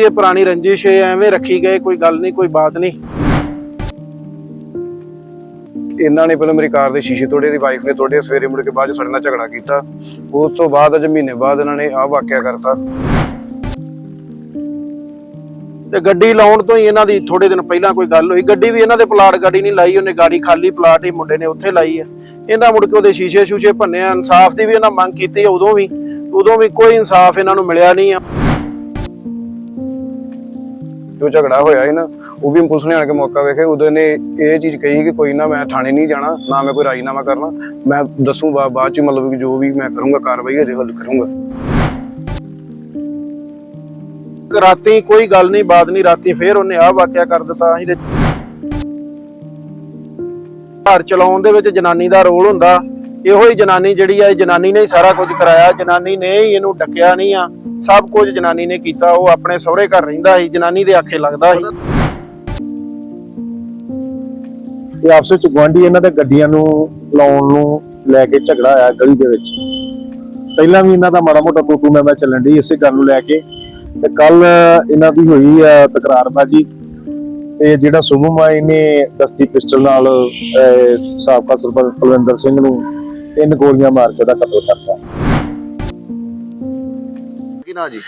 ਇਹ ਪੁਰਾਣੀ ਰੰਜਿਸ਼ ਹੈ ਐਵੇਂ ਰੱਖੀ ਗਏ ਕੋਈ ਗੱਲ ਨਹੀਂ ਕੋਈ ਬਾਤ ਨਹੀਂ। ਇਹਨਾਂ ਨੇ ਪਹਿਲਾਂ ਮੇਰੀ ਕਾਰ ਦੇ ਸ਼ੀਸ਼ੇ ਤੋੜੇ ਦੀ ਵਾਈਫ ਨੇ ਤੋੜੇ ਸਵੇਰੇ ਮੁੜ ਕੇ ਬਾਅਦ ਸਾਡੇ ਨਾਲ ਝਗੜਾ ਕੀਤਾ। ਉਸ ਤੋਂ ਬਾਅਦ ਅਜ ਮਹੀਨੇ ਬਾਅਦ ਇਹਨਾਂ ਨੇ ਆਹ ਵਾਕਿਆ ਕਰਤਾ। ਤੇ ਗੱਡੀ ਲਾਉਣ ਤੋਂ ਹੀ ਇਹਨਾਂ ਦੀ ਥੋੜੇ ਦਿਨ ਪਹਿਲਾਂ ਕੋਈ ਗੱਲ ਹੋਈ। ਗੱਡੀ ਵੀ ਇਹਨਾਂ ਦੇ ਪਲਾਟ ਗਾੜੀ ਨਹੀਂ ਲਾਈ ਉਹਨੇ ਗਾੜੀ ਖਾਲੀ ਪਲਾਟ ਹੀ ਮੁੰਡੇ ਨੇ ਉੱਥੇ ਲਾਈ ਆ। ਇਹਨਾਂ ਮੁੜ ਕੇ ਉਹਦੇ ਸ਼ੀਸ਼ੇ ਸ਼ੂਸ਼ੇ ਭੰਨੇ ਇਨਸਾਫ ਦੀ ਵੀ ਇਹਨਾਂ ਮੰਗ ਕੀਤੀ ਉਦੋਂ ਵੀ ਉਦੋਂ ਵੀ ਕੋਈ ਇਨਸਾਫ ਇਹਨਾਂ ਨੂੰ ਮਿਲਿਆ ਨਹੀਂ ਆ। ਜੋ ਝਗੜਾ ਹੋਇਆ ਸੀ ਨਾ, ਉਹ ਵੀ ਪੁਲਿਸ ਨੇ ਆਣ ਕੇ ਮੌਕਾ ਵੇਖੇ ਉਦੋਂ ਨੇ ਇਹ ਚੀਜ਼ ਕਹੀ ਕਿ ਕੋਈ ਨਾ ਮੈਂ ਥਾਣੇ ਨਹੀਂ ਜਾਣਾ, ਨਾ ਮੈਂ ਕੋਈ ਰਾਜੀਨਾਮਾ ਕਰਨਾ, ਮੈਂ ਦੱਸੂ ਬਾਅਦ ਚ ਮਤਲਬ ਜੋ ਵੀ ਮੈਂ ਕਰੂੰਗਾ, ਕਾਰਵਾਈ ਹਜੇ ਹੱਲ ਕਰੂੰਗਾ। ਰਾਤੀ ਕੋਈ ਗੱਲ ਨਹੀਂ ਬਾਤ ਨਹੀਂ, ਰਾਤੀ ਫੇਰ ਉਹਨੇ ਆਹ ਵਾਕਿਆ ਕਰ ਦਿੱਤਾ, ਅਸੀਂ ਘਰ ਚਲਾਉਣ ਦੇ ਵਿੱਚ ਜਨਾਨੀ ਦਾ ਰੋਲ ਹੁੰਦਾ। ਇਹੋ ਹੀ ਜਨਾਨੀ ਜਿਹੜੀ ਆ, ਇਹ ਜਨਾਨੀ ਨੇ ਹੀ ਸਾਰਾ ਕੁਝ ਕਰਾਇਆ, ਜਨਾਨੀ ਨੇ ਹੀ ਇਹਨੂੰ ਡੱਕਿਆ ਨਹੀਂ ਆ। ਸਭ ਕੁਝ ਜਨਾਨੀ ਨੇ ਕੀਤਾ, ਉਹ ਆਪਣੇ ਸਹੁਰੇ ਘਰ ਰਹਿੰਦਾ ਸੀ, ਜਨਾਨੀ ਦੇ ਆਖੇ ਲੱਗਦਾ ਸੀ। ਤੇ ਆਪਸ ਵਿੱਚ ਗੁਆਂਢੀ ਇਹਨਾਂ ਦੇ ਗੱਡੀਆਂ ਨੂੰ ਲਾਉਣ ਨੂੰ ਲੈ ਕੇ ਝਗੜਾ ਆਇਆ ਗਲੀ ਦੇ ਵਿੱਚ। ਪਹਿਲਾਂ ਵੀ ਇਹਨਾਂ ਦਾ ਮਾੜਾ ਮੋਟਾ ਤੂੰ ਮੈਂ ਮੈਂ ਚੱਲਣ ਦੀ ਇਸੇ ਗੱਲ ਨੂੰ ਲੈ ਕੇ। ਤੇ ਕੱਲ ਇਹਨਾਂ ਦੀ ਹੋਈ ਆ ਤਕਰਾਰਬਾਜੀ। ਤੇ ਜਿਹੜਾ ਸੁਭਮ ਆ, ਇਹਨੇ ਦਸਤੀ ਪਿਸਟਲ ਨਾਲ ਸਾਬਕਾ ਸਰਪੰਚ ਕੁਲਵਿੰਦਰ ਸਿੰਘ ਨੂੰ ਤਿੰਨ ਗੋਲੀਆਂ ਮਾਰ ਕੇ ਉਹਦਾ ਕਤਲ ਕਰਤਾ ਕੀ ਨਾ ਜੀ?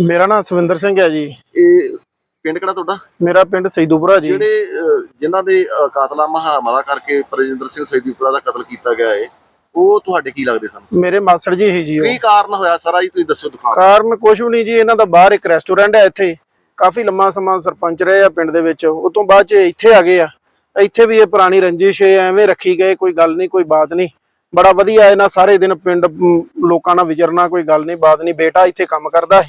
ਮੇਰਾ ਨਾਮ ਸਵਿੰਦਰ ਸਿੰਘ ਹੈ ਜੀ। ਇਹ ਪਿੰਡ ਕਿਹੜਾ ਤੁਹਾਡਾ? ਮੇਰਾ ਪਿੰਡ ਸੈਦੂਪੁਰਾ ਜੀ। ਜਿਹੜੇ ਅਹ, ਜਿਨ੍ਹਾਂ ਦੇ ਅਹ, ਕਾਤਲਾਂ ਮਹਾਮਲਾ ਕਰਕੇ ਪ੍ਰਜਿੰਦਰ ਸਿੰਘ ਸੈਦੀਪੁਰਾ ਦਾ ਕਤਲ ਕੀਤਾ ਗਿਆ ਹੈ ਉਹ ਤੁਹਾਡੇ ਕੀ ਲੱਗਦੇ ਸਨ? ਮੇਰੇ ਮਾਸੜ ਜੀ ਹੀ ਜੀ ਉਹ। ਕੀ ਕਾਰਨ ਹੋਇਆ ਸਾਰਾ ਜੀ? ਤੁਸੀਂ ਦੱਸੋ ਦਿਖਾਓ। ਕਾਰਨ ਕੁਛ ਵੀ ਨਹੀਂ ਜੀ ਇਹਨਾਂ ਦਾ ਬਾਹਰ ਇੱਕ ਰੈਸਟੋਰੈਂਟ ਹੈ ਇੱਥੇ। ਕਾਫੀ ਲੰਮਾ ਸਮਾਂ ਸਰਪੰਚ ਰਹੇ ਆ ਪਿੰਡ ਦੇ ਵਿੱਚ। ਉਹ ਤੋਂ ਬਾਅਦ ਚ ਇੱਥੇ ਆ ਗਏ ਆ। ਇੱਥੇ ਵੀ ਇਹ ਪੁਰਾਣੀ ਰੰਜਿਸ਼ ਹੈ ਐਵੇਂ ਰੱਖੀ ਗਏ ਕੋਈ ਗੱਲ ਨਹੀਂ ਕੋਈ ਬਾਤ ਨਹੀਂ। ਬੜਾ ਵਧੀਆ ਇਹਨਾਂ ਸਾਰੇ ਦਿਨ ਪਿੰਡ ਲੋਕਾਂ ਨਾਲ ਵਿਚਰਨਾ ਕੋਈ ਗੱਲ ਨਹੀਂ, ਬਾਤ ਨਹੀਂ, ਬੇਟਾ ਇੱਥੇ ਕੰਮ ਕਰਦਾ ਹੈ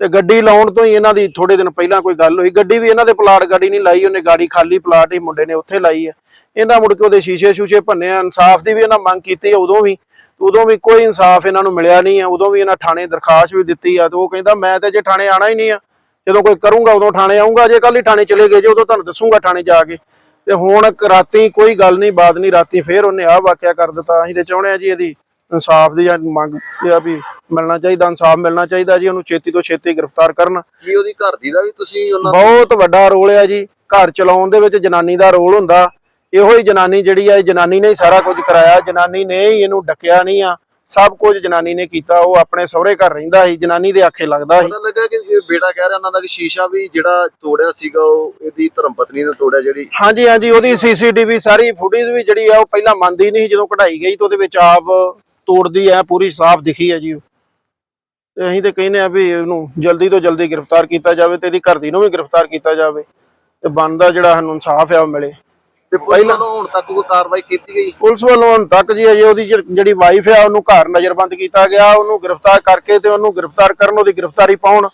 ਤੇ ਗੱਡੀ ਲਾਉਣ ਤੋਂ ਹੀ ਇਹਨਾਂ ਦੀ ਥੋੜੇ ਦਿਨ ਪਹਿਲਾਂ ਕੋਈ ਗੱਲ ਹੋਈ। ਗੱਡੀ ਵੀ ਇਹਨਾਂ ਦੇ ਪਲਾਟ ਗਾੜੀ ਨਹੀਂ ਲਾਈ, ਉਹਨੇ ਗਾੜੀ ਖਾਲੀ ਪਲਾਟ ਹੀ ਮੁੰਡੇ ਨੇ ਉੱਥੇ ਲਾਈ ਆ। ਇਹਨਾਂ ਮੁੜ ਕੇ ਉਹਦੇ ਸ਼ੀਸ਼ੇ ਸ਼ੂਸ਼ੇ ਭੰਨੇ ਇਨਸਾਫ ਦੀ ਵੀ ਇਹਨਾਂ ਮੰਗ ਕੀਤੀ ਆ ਉਦੋਂ ਵੀ। ਉਦੋਂ ਵੀ ਕੋਈ ਇਨਸਾਫ ਇਹਨਾਂ ਨੂੰ ਮਿਲਿਆ ਨਹੀਂ ਆ। ਉਦੋਂ ਵੀ ਇਹਨਾਂ ਥਾਣੇ ਦਰਖਾਸਤ ਵੀ ਦਿੱਤੀ ਆ ਤੇ ਉਹ ਕਹਿੰਦਾ, ਮੈਂ ਤੇ ਜੇ ਥਾਣੇ ਆਣਾ ਹੀ ਨਹੀਂ ਆ, ਜਦੋਂ ਕੋਈ ਕਰੂੰਗਾ ਉਦੋਂ ਥਾਣੇ ਆਉਂਗਾ ਜੇ ਕੱਲ ਹੀ ਥਾਣੇ ਚਲੇ ਗਏ, ਜੇ ਉਦੋਂ ਤੁਹਾਨੂੰ ਦੱਸੂਗਾ ਥਾਣੇ ਜਾ ਕੇ। ਤੇ ਹੁਣ ਰਾਤੀ ਕੋਈ ਗੱਲ ਨਹੀਂ ਬਾਤ ਨਹੀਂ ਰਾਤੀ ਫੇਰ ਉਹਨੇ ਆਹ ਵਾਕਿਆ ਕਰ ਦਿੱਤਾ। ਅਸੀਂ ਤੇ ਚਾਹੁੰਦੇ ਆ ਜੀ ਇਹਦੀ ਇਨਸਾਫ ਦੀ ਜਾਂ ਮੰਗ ਆ ਵੀ ਮਿਲਣਾ ਚਾਹੀਦਾ ਇਨਸਾਫ ਮਿਲਣਾ ਚਾਹੀਦਾ ਜੀ ਉਹਨੂੰ ਛੇਤੀ ਤੋਂ ਛੇਤੀ ਗ੍ਰਿਫਤਾਰ ਕਰਨ। ਕੀ ਉਹਦੀ ਘਰ ਦੀ ਦਾ ਵੀ ਤੁਸੀਂ ਉਹਨਾਂ ਬਹੁਤ ਵੱਡਾ ਰੋਲ ਹੈ ਜੀ। ਘਰ ਚਲਾਉਣ ਦੇ ਵਿੱਚ ਜਨਾਨੀ ਦਾ ਰੋਲ ਹੁੰਦਾ। ਇਹੋ ਹੀ ਜਨਾਨੀ ਜਿਹੜੀ ਆ ਇਹ ਜਨਾਨੀ ਨੇ ਹੀ ਸਾਰਾ ਕੁਝ ਕਰਾਇਆ। ਜਨਾਨੀ ਨੇ ਹੀ ਇਹਨੂੰ ਡੱਕਿਆ ਨਹੀਂ ਆ। ਸਭ ਕੁਝ ਜਨਾਨੀ ਨੇ ਕੀਤਾ ਉਹ ਆਪਣੇ ਸਹੁਰੇ ਘਰ ਰਹਿੰਦਾ ਸੀ ਜਨਾਨੀ ਦੇ ਆਖੇ ਲੱਗਦਾ ਸੀ ਪਤਾ ਲੱਗਾ ਕਿ ਇਹ ਬੇਟਾ ਕਹਿ ਰਿਹਾ ਉਹਨਾਂ ਦਾ ਕਿ ਸ਼ੀਸ਼ਾ ਵੀ ਜਿਹੜਾ ਤੋੜਿਆ ਸੀਗਾ ਉਹ ਇਹਦੀ ਧਰਮ ਪਤਨੀ ਨੇ ਤੋੜਿਆ ਜਿਹੜੀ ਹਾਂਜੀ ਹਾਂਜੀ ਉਹਦੀ ਸੀਸੀਟੀਵੀ ਸਾਰੀ ਫੁਟੇਜ ਵੀ ਜਿਹੜੀ ਆ ਉਹ ਪਹਿਲਾਂ ਮੰਨਦੀ ਨਹੀਂ ਜਦੋਂ ਕਢਾਈ ਗਈ ਤਾਂ ਉਹਦੇ ਵਿੱਚ ਆਪ ਤੋੜਦੀ ਐ ਪੂਰੀ ਸਾਫ਼ ਦਿਖੀ ਹੈ ਜੀ। ਤੇ ਅਸੀਂ ਤੇ ਕਹਿੰਦੇ ਆ ਵੀ ਇਹਨੂੰ ਜਲਦੀ ਤੋਂ ਜਲਦੀ ਗ੍ਰਿਫਤਾਰ ਕੀਤਾ ਜਾਵੇ ਤੇ ਇਹਦੀ ਘਰ ਦੀ ਨੂੰ ਵੀ ਗ੍ਰਿਫਤਾਰ ਕੀਤਾ ਜਾਵੇ ਤੇ ਬਣਦਾ ਜਿਹੜਾ ਸਾਨੂੰ ਇਨਸਾਫ ਆ ਉਹ ਮਿਲੇ ਤੇ ਪਹਿਲਾਂ ਹੁਣ ਤੱਕ ਕੋਈ ਕਾਰਵਾਈ ਕੀਤੀ ਗਈ? ਪੁਲਿਸ ਵੱਲੋਂ ਹੁਣ ਤੱਕ ਜੀ ਅਜੇ ਉਹਦੀ ਜਿਹੜੀ- ਜਿਹੜੀ ਵਾਈਫ ਆ ਉਹਨੂੰ ਘਰ ਨਜ਼ਰਬੰਦ ਕੀਤਾ ਗਿਆ। ਉਹਨੂੰ ਗ੍ਰਿਫਤਾਰ ਕਰਕੇ ਤੇ ਉਹਨੂੰ ਗ੍ਰਿਫਤਾਰ ਕਰਨ ਉਹਦੀ ਗ੍ਰਿਫਤਾਰੀ ਪਾਉਣ।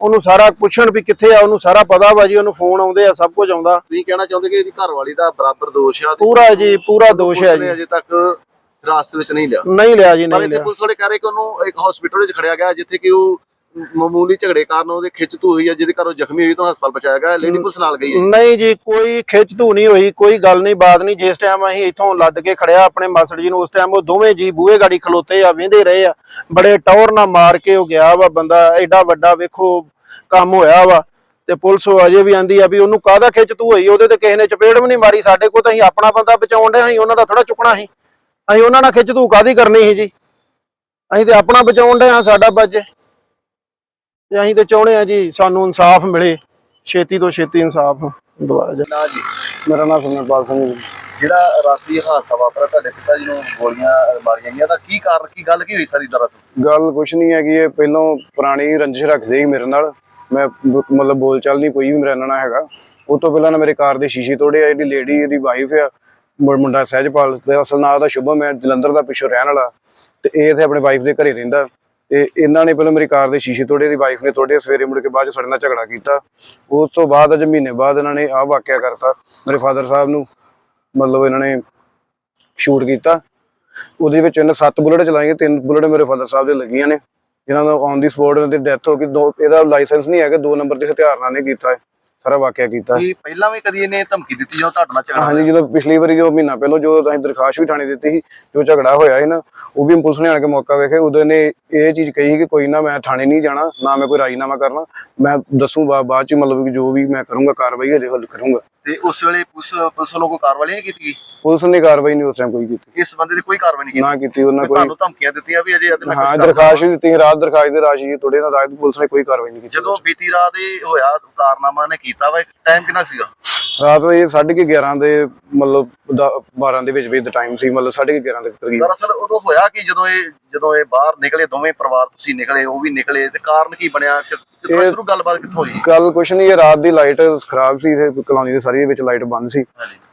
ਉਹਨੂੰ ਸਾਰਾ ਪੁੱਛਣ ਵੀ ਕਿੱਥੇ ਆ ਉਹਨੂੰ ਸਾਰਾ ਪਤਾ ਵਾ ਜੀ ਉਹਨੂੰ ਫੋਨ ਆਉਂਦੇ ਆ ਸਭ ਕੁਝ ਆਉਂਦਾ। ਤੁਸੀਂ ਕਹਿਣਾ ਚਾਹੁੰਦੇ ਕਿ ਇਹਦੀ ਘਰਵਾਲੀ ਦਾ ਬਰਾਬਰ ਦੋਸ਼ ਆ ਤੇ ਪੂਰਾ ਜੀ ਪੂਰਾ ਦੋਸ਼ ਹੈ ਪੁਲਿਸ ਨੇ ਜੀ। ਅਜੇ ਤੱਕ ਹਿਰਾਸਤ ਵਿੱਚ ਨਹੀਂ ਲਿਆ। ਨਹੀਂ ਲਿਆ ਜੀ ਪਰ ਨਹੀਂ ਇੱਥੇ ਲਿਆ। ਪੁਲਿਸ ਵਾਲੇ ਕਹਿ ਰਹੇ ਕਿ ਉਹਨੂੰ ਇੱਕ ਹਸਪੀਟਲ ਵਿੱਚ ਖੜਿਆ ਗਿਆ ਜਿੱਥੇ ਕਿ ਉਹ ਮਾਮੂਲੀ ਝਗੜੇ ਕਾਰਨ ਉਹਦੇ ਖਿੱਚ ਧੂ ਹੋਈ ਹੈ ਜਿਹਦੇ ਕਾਰਨ ਜ਼ਖਮੀ ਹੋਈ ਤਾਂ ਹਸਪਤਾਲ ਪਹੁੰਚਾਇਆ ਗਿਆ ਲੇਡੀ ਪੁਲਿਸ ਨਾਲ ਗਈ ਹੈ ਨਹੀਂ ਜੀ, ਕੋਈ ਖਿੱਚ ਧੂ ਨਹੀਂ ਹੋਈ, ਕੋਈ ਗੱਲ ਨਹੀਂ, ਬਾਤ ਨਹੀਂ। ਜਿਸ ਟਾਈਮ ਅਸੀਂ ਇੱਥੋਂ ਲੱਦ ਕੇ ਖੜਿਆ ਆਪਣੇ ਮਾਸੜ ਜੀ ਨੂੰ, ਉਸ ਟਾਈਮ ਉਹ ਦੋਵੇਂ ਜੀ ਬੂਹੇ ਗਾੜੀ ਖਲੋਤੇ ਆ ਵੇਂਦੇ ਰਹੇ ਆ। ਬੜੇ ਟੌਰ ਨਾਲ ਮਾਰ ਕੇ ਉਹ ਗਿਆ ਵਾ ਬੰਦਾ, ਐਡਾ ਵੱਡਾ ਵੇਖੋ ਕੰਮ ਹੋਇਆ ਵਾ। ਤੇ ਪੁਲਿਸ ਅਜੇ ਵੀ ਆਂਦੀ ਆ ਵੀ ਉਹਨੂੰ ਕਾਹਦਾ ਖਿੱਚ ਧੂ ਹੋਈ? ਉਹਦੇ ਤੇ ਕਿਸੇ ਨੇ ਚਪੇੜ ਵੀ ਨਹੀਂ ਮਾਰੀ, ਸਾਡੇ ਕੋਲ ਤਾਂ ਅਸੀਂ ਆਪਣਾ ਬੰਦਾ ਬਚਾਉਣ ਦੇ ਅਸੀਂ ਉਹਨਾਂ ਦਾ ਥੋੜਾ ਚੁੱਕਣਾ ਸੀ। ਅਸੀਂ ਉਹਨਾਂ ਨਾਲ ਖਿੱਚ ਧੂ ਕਾਹਦੀ ਕਰਨੀ ਸੀ ਜੀ? ਅਸੀਂ ਤੇ ਆਪਣਾ ਬਚਾਉਣ ਦੇ ਆ, ਸਾਡਾ ਬੱਜ ਤੇ ਅਸੀਂ ਤੇ ਚਾਹੁੰਦੇ ਆ ਜੀ ਸਾਨੂੰ ਇਨਸਾਫ ਮਿਲੇ ਛੇਤੀ ਤੋਂ ਛੇਤੀ ਇਨਸਾਫ ਦਵਾਇਆ ਜਾਵੇ। ਨਾ ਜੀ। ਮੇਰਾ ਨਾਮ ਸੁਮਰਪਾਲ ਸਿੰਘ ਜੀ। ਜਿਹੜਾ ਰਾਤੀ ਹਾਦਸਾ ਵਾਪਰਿਆ ਤੁਹਾਡੇ ਪਿਤਾ ਜੀ ਨੂੰ ਗੋਲੀਆਂ ਮਾਰੀਆਂ ਗਈਆਂ ਤਾਂ ਕੀ ਕਾਰਨ ਕੀ ਗੱਲ ਕੀ ਹੋਈ ਸਾਰੀ ਦਰਅਸਲ? ਗੱਲ ਕੁਛ ਨਹੀਂ ਹੈਗੀ ਇਹ ਪਹਿਲੋਂ ਪੁਰਾਣੀ ਰੰਜਿਸ਼ ਰੱਖਦੇ ਸੀ ਮੇਰੇ ਨਾਲ। ਮੈਂ ਮਤਲਬ ਬੋਲ ਚਾਲ ਨਹੀਂ ਕੋਈ ਵੀ ਮੇਰੇ ਨਾਲ ਹੈਗਾ। ਉਹ ਤੋਂ ਪਹਿਲਾਂ ਨਾ ਮੇਰੇ ਕਾਰ ਦੇ ਸ਼ੀਸ਼ੇ ਤੋੜੇ ਆ ਜਿਹੜੀ ਲੇਡੀ ਇਹਦੀ ਵਾਈਫ ਆ ਮੁੰਡਾ ਸਹਿਜਪਾਲ। ਤੇ ਅਸਲ ਨਾਂ ਦਾ ਸ਼ੁਭਮ ਹੈ ਜਲੰਧਰ ਦਾ ਪਿੱਛੋਂ ਰਹਿਣ ਵਾਲਾ। ਤੇ ਇਹ ਇੱਥੇ ਆਪਣੇ ਵਾਈਫ ਦੇ ਘਰੇ ਰਹਿੰਦਾ। ਤੇ ਇਹਨਾਂ ਨੇ ਪਹਿਲਾਂ ਮੇਰੀ ਕਾਰ ਦੇ ਸ਼ੀਸ਼ੇ ਤੋੜੇ ਦੀ ਵਾਈਫ ਨੇ ਤੋੜੇ, ਸਵੇਰੇ ਮੁੜ ਕੇ ਬਾਅਦ 'ਚ ਸਾਡੇ ਨਾਲ ਝਗੜਾ ਕੀਤਾ। ਉਸ ਤੋਂ ਬਾਅਦ ਅਜ ਮਹੀਨੇ ਬਾਅਦ ਇਹਨਾਂ ਨੇ ਆਹ ਵਾਕਿਆ ਕਰਤਾ, ਮੇਰੇ ਫਾਦਰ ਸਾਹਿਬ ਨੂੰ, ਮਤਲਬ ਇਹਨਾਂ ਨੇ ਸ਼ੂਟ ਕੀਤਾ। ਉਹਦੇ ਵਿੱਚ ਇਹਨੇ ਸੱਤ ਬੁਲਟ ਚਲਾਈਆਂ, ਤਿੰਨ ਬੁਲਟ ਮੇਰੇ ਫਾਦਰ ਸਾਹਿਬ ਦੇ ਲੱਗੀਆਂ ਨੇ, ਜਿਨ੍ਹਾਂ ਦਾ ਔਨ ਦੀ ਸਪੋਟ ਤੇ ਡੈਥ ਹੋ ਗਈ ਦੋ, ਇਹਦਾ ਲਾਇਸੈਂਸ ਨਹੀਂ ਹੈਗਾ, ਦੋ ਨੰਬਰ ਦੇ ਹਥਿਆਰ ਨਾਲ ਨੇ ਕੀਤਾ ਹੈ। ਸਾਰਾ ਵਾਕਿਆ ਕੀਤਾ। ਕੀ ਪਹਿਲਾਂ ਵੀ ਕਦੀ ਇਹਨੇ ਧਮਕੀ ਦਿੱਤੀ ਜਦੋਂ ਤੁਹਾਡੇ ਨਾਲ ਝਗੜਾ ਹਾਂਜੀ ਜਦੋਂ ਪਿਛਲੀ ਵਾਰੀ ਜੋ ਮਹੀਨਾ ਪਹਿਲਾਂ ਜੋ ਅਸੀਂ ਦਰਖਾਸਤ ਵੀ ਥਾਣੇ ਦਿੱਤੀ ਸੀ ਜੋ ਝਗੜਾ ਹੋਇਆ ਸੀ ਨਾ ਉਹ ਵੀ ਪੁਲਿਸ ਨੇ ਆਣ ਕੇ ਮੌਕਾ ਵੇਖੇ ਉਦੋਂ ਨੇ ਇਹ ਚੀਜ਼ ਕਹੀ ਕਿ ਕੋਈ ਨਾ ਮੈਂ ਥਾਣੇ ਨਹੀਂ ਜਾਣਾ ਨਾ ਮੈਂ ਕੋਈ ਰਾਜੀਨਾਮਾ ਕਰਨਾ। ਮੈਂ ਦੱਸੂ ਬਾਅਦ ਚ ਮਤਲਬ ਕਿ ਜੋ ਵੀ ਮੈਂ ਕਰੂੰਗਾ ਕਾਰਵਾਈ ਹਲੇ ਹੱਲ ਕਰੂੰਗਾ। ਤੇ ਉਸ ਵੇਲੇ ਪੁਲਿਸ ਪੁਲਿਸ ਵੱਲੋਂ ਕੋਈ ਕਾਰਵਾਈ ਨਹੀਂ ਕੀਤੀ ਗਈ? ਪੁਲਿਸ ਨੇ ਕਾਰਵਾਈ ਨਹੀਂ ਉਸ ਟਾਈਮ ਕੋਈ ਕੀਤੀ। ਇਸ ਬੰਦੇ ਦੀ ਕੋਈ ਕਾਰਵਾਈ ਨਹੀਂ ਕੀਤੀ ਨਾ ਕੀਤੀ? ਉਹਨਾਂ ਕੋਈ ਤੁਹਾਨੂੰ ਧਮਕੀਆਂ ਦਿੱਤੀਆਂ ਵੀ ਅਜੇ ਨਾਲ ਹਾਂ ਦਰਖਾਸਤ ਦਿੱਤੀ ਰਾਤ ਦਰਖਾਸਤ ਦੇ ਰਾਸ਼ੀ ਜੀ ਥੋੜੇ ਨਾਲ ਰਾਤ ਪੁਲਿਸ ਨੇ ਕੋਈ ਕਾਰਵਾਈ ਨਹੀਂ ਕੀਤੀ ਜਦੋਂ ਬੀਤੀ ਰਾਤ ਇਹ ਹੋਇਆ ਕਾਰਨਾਮਾ ਨੇ ਕੀਤਾ ਵਾ ਟਾਈਮ ਕਿੰਨਾ ਸੀਗਾ? ਰਾਤ ਨੂੰ ਇਹ 11:30 ਦੇ ਮਤਲਬ 12 ਦੇ ਵਿੱਚ ਵਿੱਚ ਦਾ ਟਾਈਮ ਸੀ ਮਤਲਬ 11:30 ਦੇ ਕਰੀਬ ਦਰਅਸਲ ਉਦੋਂ ਹੋਇਆ ਕਿ ਜਦੋਂ ਇਹ ਜਦੋਂ ਇਹ ਬਾਹਰ ਨਿਕਲੇ ਦੋਵੇਂ ਪਰਿਵਾਰ ਤੁਸੀਂ ਨਿਕਲੇ ਉਹ ਵੀ ਨਿਕਲੇ ਤੇ ਕਾਰਨ ਕੀ ਬਣਿਆ? ਕਿ- ਕਿੱਥੋਂ ਸ਼ੁਰੂ ਗੱਲਬਾਤ ਕਿੱਥੋਂ ਹੋਈ? ਕੱਲ ਕੁਛ ਨਹੀਂ ਇਹ ਰਾਤ ਦੀ ਲਾਈਟ ਖਰਾਬ ਸੀ ਤੇ ਕਲੋਨੀ ਦੇ ਸਾਰੀ ਵਿੱਚ ਲਾਈਟ ਬੰਦ ਸੀ।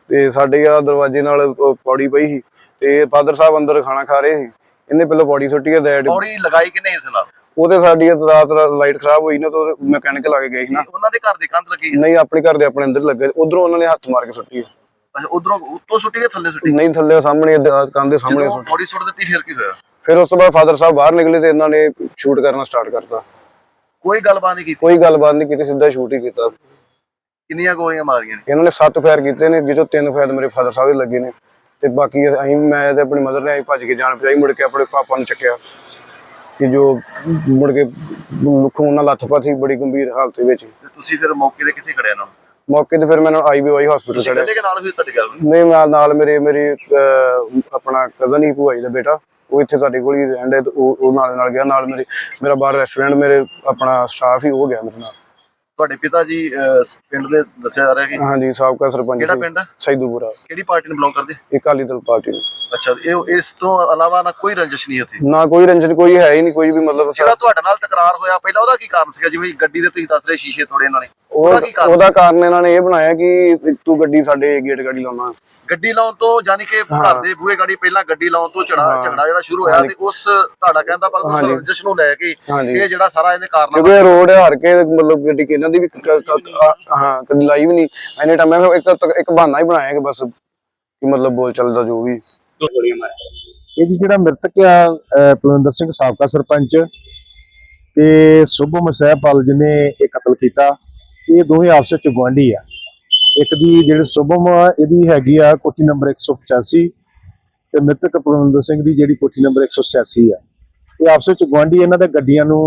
ਤੇ ਸਾਡੇ ਆ ਦਰਵਾਜ਼ੇ ਨਾਲ ਪੌੜੀ ਪਈ ਸੀ ਤੇ ਫਾਦਰ ਸਾਹਿਬ ਅੰਦਰ ਖਾਣਾ ਖਾ ਰਹੇ ਸੀ। ਇਹਨੇ ਪਹਿਲਾਂ ਪੌੜੀ ਸੁੱਟੀ ਹੈ ਡੈਡ ਪੌੜੀ ਲਗਾਈ ਕਿਨੇ ਇਸ ਨਾਲ? ਉਹਦੇ ਸਾਡੀ ਰਾਤ ਲਾਈਟ ਖਰਾਬ ਹੋਈ ਨਾ ਤਾਂ ਮੈਕੈਨਿਕ ਲਾ ਕੇ ਗਏ ਸੀ ਨਾ। ਉਹਨਾਂ ਦੇ ਘਰ ਦੇ ਕੰਧ ਲੱਗੀ ਨਹੀਂ ਆਪਣੇ ਘਰ ਦੇ ਆਪਣੇ ਅੰਦਰ ਲੱਗੇ। ਉਧਰੋਂ ਉਹਨਾਂ ਨੇ ਹੱਥ ਮਾਰ ਕੇ ਸੁੱਟੀ ਹੈ। ਅੱਛਾ ਉਧਰੋਂ ਉੱਤੋਂ ਸੁੱਟੀ ਕੇ ਥੱਲੇ ਸੁੱਟੀ? ਨਹੀਂ ਥੱਲੇ ਸਾਹਮਣੇ ਕੰਨ ਦੇ ਸਾਹਮਣੇ ਸੁੱਟੀ। ਪੌੜੀ ਸੁੱਟ ਦਿੱਤੀ ਫਿਰ ਕੀ ਹੋਇਆ? ਫਿਰ ਉਸ ਤੋਂ ਬਾਅਦ ਫਾਦਰ ਸਾਹਿਬ ਬਾਹਰ ਨਿਕਲੇ ਤੇ ਇਹਨਾਂ ਨੇ ਸ਼ੂਟ ਕਰਨਾ ਸਟਾਰਟ ਕਰਤਾ। ਕੋਈ ਗੱਲਬਾਤ ਨਹੀਂ ਕੀਤੀ? ਕੋਈ ਗੱਲਬਾਤ ਨਹੀਂ ਕੀਤੀ ਸਿੱਧਾ ਸ਼ੂਟ ਹੀ ਕੀਤਾ। ਕਿੰਨੀਆਂ ਗੋਲੀਆਂ ਮਾਰੀਆਂ? ਨੇ ਇਹਨਾਂ ਨੇ ਸੱਤ ਫਾਇਰ ਕੀਤੇ ਨੇ ਜਿਹਚੋਂ ਤਿੰਨ ਫਾਇਰ ਮੇਰੇ ਫਾਦਰ ਸਾਹਿਬ ਦੇ ਲੱਗੇ ਨੇ। ਤੇ ਬਾਕੀ ਅਸੀਂ ਮੈਂ ਤੇ ਆਪਣੀ ਮਦਰ ਨੇ ਅਸੀਂ ਭੱਜ ਕੇ ਜਾਨ ਪਜਾਈ ਮੁੜ ਕੇ ਆਪਣੇ ਪਾਪਾ ਨੂੰ ਚੱਕਿਆ। ਕਿ ਜੋ ਮੁੜ ਕੇ ਖੂਨ ਨਾਲ ਲੱਥਪੱਥ ਸੀ ਬੜੀ ਗੰਭੀਰ ਹਾਲਤ ਵਿੱਚ। ਤੇ ਤੁਸੀਂ ਫਿਰ ਮੌਕੇ ਤੇ ਕਿੱਥੇ ਖੜਿਆ ਨਾ ਮੌਕੇ ਤੇ ਫਿਰ ਮੈਨੂੰ ਆਈਬੀਵਾਈ ਹਸਪੀਟਲ ਤੁਸੀਂ ਚੜਿਆ ਕਹਿੰਦੇ ਕਿ ਨਾਲ ਵੀ ਤੁਹਾਡੇ ਗੱਲ ਨਹੀਂ ਨਾਲ ਨਾਲ ਮੇਰੇ ਮੇਰੀ ਅਹ, ਆਪਣਾ ਕਜ਼ਨ ਹੀ ਭੂਆ ਜੀ ਦਾ ਬੇਟਾ। ਉਹ ਇੱਥੇ ਸਾਡੇ ਕੋਲ ਹੀ ਰਹਿੰਦਾ ਤੇ ਉਹ ਉਹ ਨਾਲ ਨਾਲ ਗਿਆ। ਨਾਲ ਮੇਰੇ ਮੇਰਾ ਬਾਹਰ ਰੈਸਟੋਰੈਂਟ ਮੇਰੇ ਆਪਣਾ ਸਟਾਫ ਹੀ ਉਹ ਗਿਆ ਮੇਰੇ ਨਾਲ। ਤੁਹਾਡੇ ਪਿਤਾ ਜੀ ਪਿੰਡ ਦੇ ਦੱਸਿਆ ਜਾ ਰਿਹਾ ਕਿ ਹਾਂਜੀ ਸਾਬਕਾ ਸਰਪੰਚ ਕਿਹੜਾ ਪਿੰਡ ਆ? ਸੈਦੂਪੁਰਾ। ਕਿਹੜੀ ਪਾਰਟੀ ਨੂੰ ਬਿਲੋਂਗ ਕਰਦੇ? ਇਹ ਅਕਾਲੀ ਦਲ ਪਾਰਟੀ ਨੂੰ। ਅੱਛਾ ਇਹ ਇਸ ਤੋਂ ਇਲਾਵਾ ਨਾ ਕੋਈ ਰੰਜਿਸ਼ ਨਹੀਂ ਉੱਥੇ ਨਾ ਕੋਈ ਰੰਜਨ ਕੋਈ ਹੈ ਹੀ ਨਹੀਂ ਕੋਈ ਵੀ ਮਤਲਬ ਜਿਹੜਾ ਤੁਹਾਡੇ ਨਾਲ ਤਕਰਾਰ ਹੋਇਆ ਪਹਿਲਾਂ ਉਹਦਾ ਕੀ ਕਾਰਨ ਸੀਗਾ? ਜਿਵੇਂ ਗੱਡੀ ਦੇ ਤੁਸੀਂ ਦੱਸ ਰਹੇ ਸ਼ੀਸ਼ੇ ਤੋੜੇ ਇਹਨਾਂ ਨੇ। ਉਹਦਾ ਕਾਰਨ ਇਹਨਾਂ ਨੇ ਇਹ ਬਣਾਇਆ ਕਿ ਤੂੰ ਗੱਡੀ ਸਾਡੇ ਗੇਟ ਗਾੜੀ ਲਾਉਣਾ। ਗੱਡੀ ਲਾਉਣ ਤੋਂ ਯਾਨੀ ਕਿ ਘਰ ਦੇ ਬੂਹੇ ਗਾੜੀ ਪਹਿਲਾਂ ਗੱਡੀ ਲਾਉਣ ਤੋਂ ਝੜਾ ਝਗੜਾ ਜਿਹੜਾ ਸ਼ੁਰੂ ਹੋਇਆ ਤੇ ਉਸ ਤੁਹਾਡਾ ਕਹਿੰਦਾ ਪਰ ਉਸ ਰੰਜਿਸ਼ ਨੂੰ ਲੈ ਕੇ। ਇਹ ਜਿਹੜਾ ਸਾਰਾ ਇਹਨੇ ਕਾਰਨ ਕਿਉਂਕਿ ਇਹ ਰੋਡ ਹਰ ਕੇ ਮਤਲਬ ਗੱਡੀ ਕਿ ਇਹਨਾਂ ਦੀ ਵੀ ਕ- ਕ- ਕ- ਹਾਂ ਕਦੀ ਲਾਈ ਵੀ ਨਹੀਂ। ਐਨੇ ਟਾਈਮ ਮੈਂ ਕਿਹਾ ਇੱਕ ਇੱਕ ਬਹਾਨਾ ਹੀ ਬਣਾਇਆ ਕਿ ਬਸ ਕਿ ਮਤਲਬ ਬੋਲ ਚੱਲਦਾ ਜੋ ਵੀ। ਇਹ ਜੀ ਜਿਹੜਾ ਮ੍ਰਿਤਕ ਆ ਅਹ ਪਲਵਿੰਦਰ ਸਿੰਘ ਸਾਬਕਾ ਸਰਪੰਚ ਤੇ ਸੁਭਮ ਸਹਿਪਾਲ ਜਿਹਨੇ ਇਹ ਕਤਲ ਕੀਤਾ ਇਹ ਦੋਵੇਂ ਆਪਸ ਵਿੱਚ ਗੁਆਂਢੀ ਆ। ਇੱਕ ਦੀ ਜਿਹੜੀ ਸੁਭਮ ਆ ਇਹਦੀ ਹੈਗੀ ਆ ਕੋਠੀ ਨੰਬਰ 185 ਤੇ ਮ੍ਰਿਤਕ ਪਲਵਿੰਦਰ ਸਿੰਘ ਦੀ ਜਿਹੜੀ ਕੋਠੀ ਨੰਬਰ 186 ਆ। ਇਹ ਆਪਸ ਵਿੱਚ ਗੁਆਂਢੀ ਇਹਨਾਂ ਦੇ ਗੱਡੀਆਂ ਨੂੰ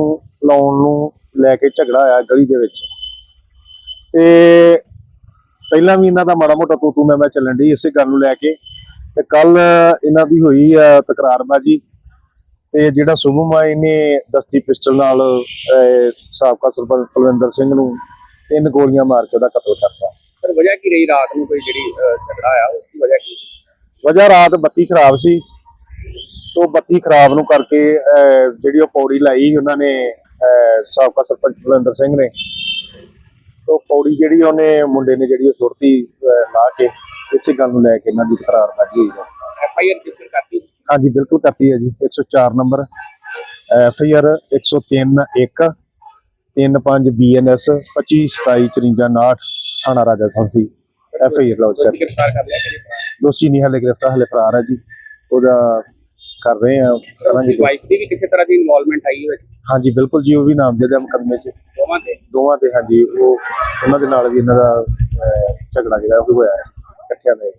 ਲਾਉਣ ਨੂੰ ਲੈ ਕੇ ਝਗੜਾ ਆਇਆ ਗਲੀ ਦੇ ਵਿੱਚ। ਤੇ ਪਹਿਲਾਂ ਵੀ ਇਹਨਾਂ ਦਾ ਮਾੜਾ ਮੋਟਾ ਤੂੰ ਤੂੰ ਮੈਂ ਮੈਂ ਚੱਲਣ ਦੀ ਇਸੇ ਗੱਲ ਨੂੰ ਲੈ ਕੇ। ਤੇ ਕੱਲ ਇਹਨਾਂ ਦੀ ਹੋਈ ਆ ਤਕਰਾਰਬਾਜੀ। ਤੇ ਜਿਹੜਾ ਸੁਭਮ ਆ ਇਹਨੇ ਦਸਤੀ ਪਿਸਟਲ ਨਾਲ ਸਾਬਕਾ ਸਰਪੰਚ ਕੁਲਵਿੰਦਰ ਸਿੰਘ ਨੂੰ ਤਿੰਨ ਗੋਲੀਆਂ ਮਾਰ ਕੇ ਉਹਦਾ ਕਤਲ ਕਰਤਾ। ਸਰ ਵਜ੍ਹਾ ਕੀ ਰਹੀ ਰਾਤ ਨੂੰ ਕੋਈ ਜਿਹੜੀ ਝਗੜਾ ਆਇਆ ਉਸ ਦੀ ਵਜ੍ਹਾ ਕੀ ਸੀ? ਵਜ੍ਹਾ ਰਾਤ ਬੱਤੀ ਖਰਾਬ ਸੀ। ਤੋਂ ਬੱਤੀ ਖਰਾਬ ਨੂੰ ਕਰਕੇ ਜਿਹੜੀ ਉਹ ਪੌੜੀ ਲਾਈ ਉਹਨਾਂ ਨੇ ਸਾਬਕਾ ਸਰਪੰਚ ਕੁਲਵਿੰਦਰ ਸਿੰਘ ਨੇ। ਤੋਂ ਪੌੜੀ ਜਿਹੜੀ ਉਹਨੇ ਮੁੰਡੇ ਨੇ ਜਿਹੜੀ ਉਹ ਅਹ, ਲਾ ਕੇ ਇਸੇ ਗੱਲ ਨੂੰ ਲੈ ਕੇ ਇਹਨਾਂ ਦੀ ਤਕਰਾਰਬਾਜੀ ਹੋਈ ਹੈ। ਐਫ ਆਈ ਆਰ ਰਜਿਸਟਰ ਕਰਤੀ? ਹਾਂਜੀ ਬਿਲਕੁਲ ਕਰਤੀ ਹੈ ਜੀ 104 number. F I R 103 1 35 BNS 25 27 54 59 ਥਾਣਾ Raja Sansi. F I R lodge ਕਰ ਦੋਸ਼ੀ ਨਹੀਂ ਹਲੇ ਗ੍ਰਿਫਤਾਰ ਹਲੇ ਫਰਾਰ ਹੈ ਜੀ। ਉਹਦਾ ਕਰ ਰਹੇ ਆ ਕਰਾਂਗੇ ਵਾਈਫ ਦੀ ਵੀ ਕਿਸੇ ਤਰ੍ਹਾਂ ਦੀ ਇਨਵੋਲਵਮੈਂਟ ਆਈ ਵਿੱਚ ਹਾਂਜੀ ਬਿਲਕੁਲ ਜੀ ਉਹ ਵੀ ਨਾਮਜ਼ਦ ਹੈ ਮੁਕੱਦਮੇ 'ਚ। ਦੋਵਾਂ ਦੇ ਦੋਵਾਂ ਦੇ ਹਾਂਜੀ ਉਹ ਉਹਨਾਂ ਦੇ ਨਾਲ ਵੀ ਇਹਨਾਂ ਦਾ ਅਹ, ਝਗੜਾ ਜਿਹੜਾ ਉਹ ਹੋਇਆ ਹੈ, ਇਕੱਠਿਆਂ ਦਾ।